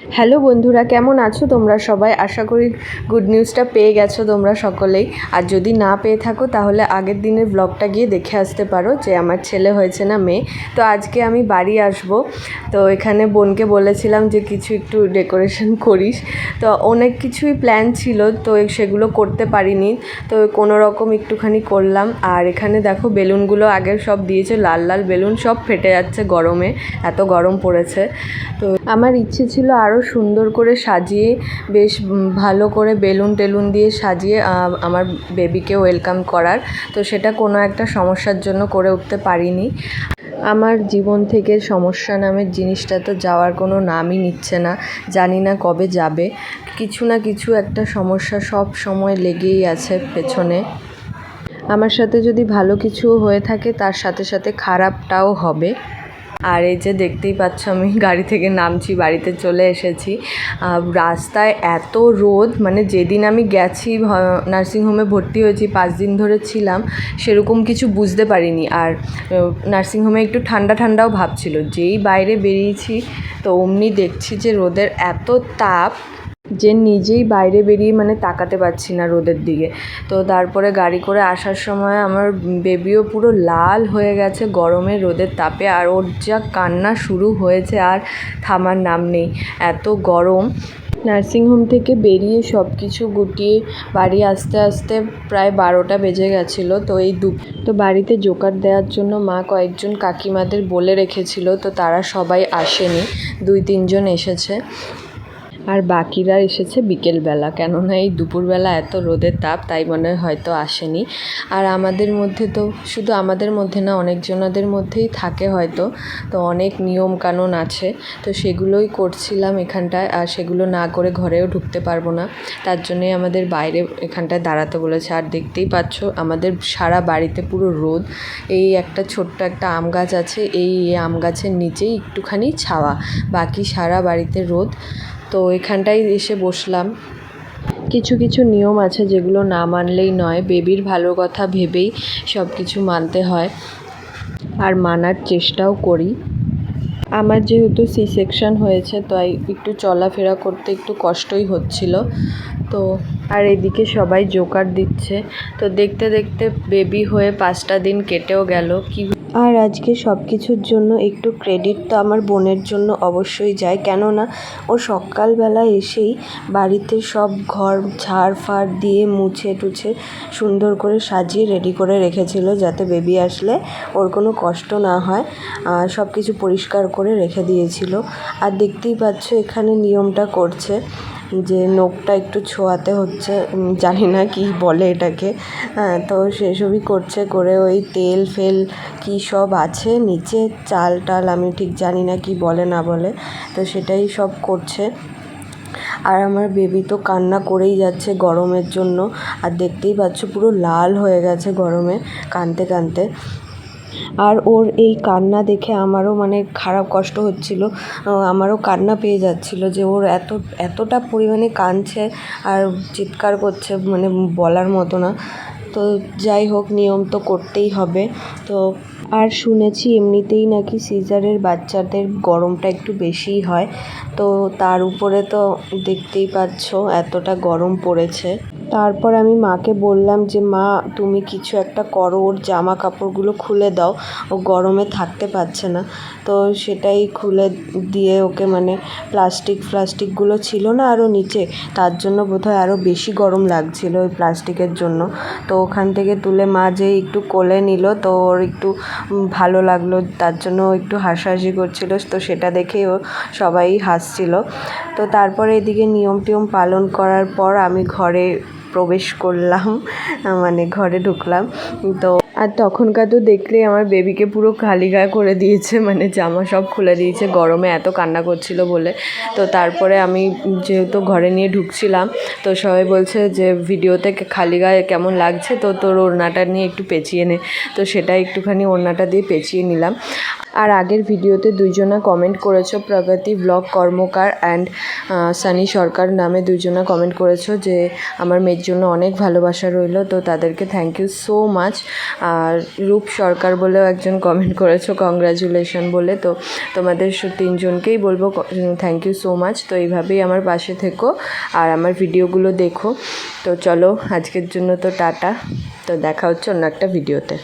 Hello বন্ধুরা, কেমন আছো তোমরা সবাই? আশা করি গুড নিউজটা পেয়ে গেছো তোমরা সকলেই। আর যদি না পেয়ে থাকো, তাহলে আগের দিনের ব্লগটা গিয়ে দেখে আসতে পারো যে আমার ছেলে হয়েছে না মেয়ে। তো আজকে আমি বাড়ি আসব। তো এখানে বোনকে বলেছিলাম যে কিছু একটু ডেকোরেশন করিস। তো অনেক কিছুই প্ল্যান ছিল, তো সেগুলো করতে পারিনি। তো কোনো রকম একটুখানি করলাম। আর এখানে দেখো, বেলুনগুলো আগে সব দিয়েছে, লাল লাল বেলুন সব ফেটে যাচ্ছে গরমে, এত গরম পড়েছে। তো আমার ইচ্ছে ছিল আরও সুন্দর করে সাজিয়ে, বেশ ভালো করে বেলুন টেলুন দিয়ে সাজিয়ে আমার বেবিকে ওয়েলকাম করার। তো সেটা কোনো একটা সমস্যার জন্য করে উঠতে পারিনি। আমার জীবন থেকে সমস্যা নামের জিনিসটা তো যাওয়ার কোনো নামই নিচ্ছে না, জানি না কবে যাবে। কিছু না কিছু একটা সমস্যা সব সময় লেগেই আছে পেছনে। আমার সাথে যদি ভালো কিছু হয়ে থাকে, তার সাথে সাথে খারাপটাও হবে। আর এই যে দেখতেই পাচ্ছ আমি গাড়ি থেকে নামছি, বাড়িতে চলে এসেছি। রাস্তায় এত রোদ মানে যেদিন আমি গেছি নার্সিংহোমে ভর্তি হয়েছি, পাঁচ দিন ধরে ছিলাম, সেরকম কিছু বুঝতে পারিনি। আর নার্সিংহোমে একটু ঠান্ডা ঠান্ডাও ভাবছিল যেই বাইরে বেরিয়েছি, তো অমনি দেখছি যে রোদের এত তাপ যে নিজেই বাইরে বেরিয়ে মানে তাকাতে পারছি না রোদের দিকে। তো তারপরে গাড়ি করে আসার সময় আমার বেবিও পুরো লাল হয়ে গেছে গরমে রোদের তাপে আর ওর যা কান্না শুরু হয়েছে আর থামার নাম নেই, এত গরম। নার্সিংহোম থেকে বেরিয়ে সব কিছু গুটিয়ে বাড়ি আসতে আসতে প্রায় বারোটা বেজে গেছিল, তো এই দু তো বাড়িতে জোগাড় দেওয়ার জন্য মা কয়েকজন কাকিমাদের বলে রেখেছিল, তো তারা সবাই আসেনি, দুই তিনজন এসেছে। আর বাকিরা এসেছে বিকেলবেলা। কেননা এই দুপুরবেলা এত রোদের তাপ, তাই মনে হয় হয়তো আসেনি। আর আমাদের মধ্যে তো, শুধু আমাদের মধ্যে না, অনেকজনাদের মধ্যেই থাকে হয়তো। তো অনেক নিয়ম কানুন আছে। তো সেগুলোই করছিলাম এখানটায়, আর সেগুলো না করে ঘরেও ঢুকতে পারব না। তার জন্যই আমাদের বাইরে এখানটায় দাঁড়াতে বলেছে। আর দেখতেই পাচ্ছ, আমাদের সারা বাড়িতে পুরো রোদ। এই একটা ছোট্ট একটা আম গাছ আছে, এই আম গাছের নিচেই একটুখানি ছাওয়া। বাকি সারা বাড়িতে রোদ। তো এখানটায় এসে বসলাম। কিছু কিছু নিয়ম আছে যেগুলো না মানলেই নয়। বেবির ভালো কথা ভেবেই সব কিছু মানতে হয় আর মানার চেষ্টাও করি। আমার যেহেতু সি সেকশন হয়েছে, তাই একটু চলাফেরা করতে একটু কষ্টই হচ্ছিল। তো, আর এদিকে সবাই জোকার দিচ্ছে। তো দেখতে দেখতে বেবি হয়ে পাঁচটা দিন কেটেও গেল। কি আর আজকে সব কিছুর জন্য একটু ক্রেডিট তো আমার বোনের জন্য অবশ্যই যায়। কেননা ও সকালবেলা এসেই বাড়িতে সব ঘর ঝাড় ফাড় দিয়ে মুছে টুছে সুন্দর করে সাজিয়ে রেডি করে রেখেছিল যাতে বেবি আসলে ওর কোনো কষ্ট না হয়। সব কিছু পরিষ্কার করে রেখে দিয়েছিল। আর দেখতেই পাচ্ছ এখানে নিয়মটা করছে। যে নখটা একটু ছোঁয়াতে হচ্ছে জানি না কি বলে এটাকে। হ্যাঁ তো সেসবই করছে করে ওই তেল ফেল কী সব আছে নিচে, চাল টাল আমি ঠিক জানি না কি বলে না বলে, তো সেটাই সব করছে। আর আমার বেবি তো কান্না করেই যাচ্ছে গরমের জন্য। আর দেখতেই পাচ্ছ পুরো লাল হয়ে গেছে গরমে কাঁদতে কাঁদতে আর ওর এই কান্না দেখে আমারও মানে খারাপ কষ্ট হচ্ছিল। আমারও কান্না পেয়ে যাচ্ছিল যে ওর এত, এতটা পরিমাণে কাঁদছে আর চিৎকার করছে মানে বলার মতো না। তো যাই হোক, নিয়ম তো করতেই হবে। তো আর শুনেছি এমনিতেই নাকি সিজারের বাচ্চাদের গরমটা একটু বেশিই হয়। তো তার উপরে তো দেখতেই পাচ্ছ এতটা গরম পড়েছে। তারপর আমি মাকে বললাম যে, মা, তুমি কিছু একটা করো, ওর জামা কাপড়গুলো খুলে দাও, ও গরমে থাকতে পারছে না। তো সেটাই খুলে দিয়ে ওকে মানে প্লাস্টিক ফ্লাস্টিকগুলো ছিল না আরও নিচে, তার জন্য বোধহয় আরও বেশি গরম লাগছিল ওই প্লাস্টিকের জন্য। তো ওখান থেকে তুলে মা যে একটু কোলে নিল, তো ওর একটু ভালো লাগল, তার জন্য একটু হাসাহাসি করছিল, তো সেটা দেখেই ও সবাই হাসছিল। তো তারপরে এদিকে নিয়ম টিয়ম পালন করার পর আমি ঘরে প্রবেশ করলাম মানে ঘরে ঢুকলাম। তো আর তখনকার তো দেখলেই আমার বেবিকে পুরো খালি গায়ে করে দিয়েছে মানে জামা সব খুলে দিয়েছে, গরমে এত কান্না করছিল বলে। তো তারপরে আমি যেহেতু ঘরে নিয়ে ঢুকছিলাম, তো সবাই বলছে যে, ভিডিওতে খালি গায়ে কেমন লাগছে? তো তোর ওড়নাটা নিয়ে একটু পেঁচিয়ে নে। তো সেটা একটুখানি ওড়নাটা দিয়ে পেঁচিয়ে নিলাম। আর আগের ভিডিওতে দুইজনা কমেন্ট করেছ, প্রগতি ব্লগ কর্মকার অ্যান্ড সানি সরকার নামে দুইজনা কমেন্ট করেছ যে আমার মেয়ের জন্য অনেক ভালোবাসা রইল, তো তাদেরকে থ্যাংক ইউ সো মাচ আর রূপ সরকার বলেও একজন কমেন্ট করেছ কংগ্রাচুলেশন বলে, তো তোমাদের তিনজনকেই বলব থ্যাংক ইউ সো মাচ তো এইভাবেই আমার পাশে থেকো আর আমার ভিডিওগুলো দেখো। তো চলো, আজকের জন্য তো টাটা। তো দেখা হচ্ছে অন্য একটা ভিডিওতে।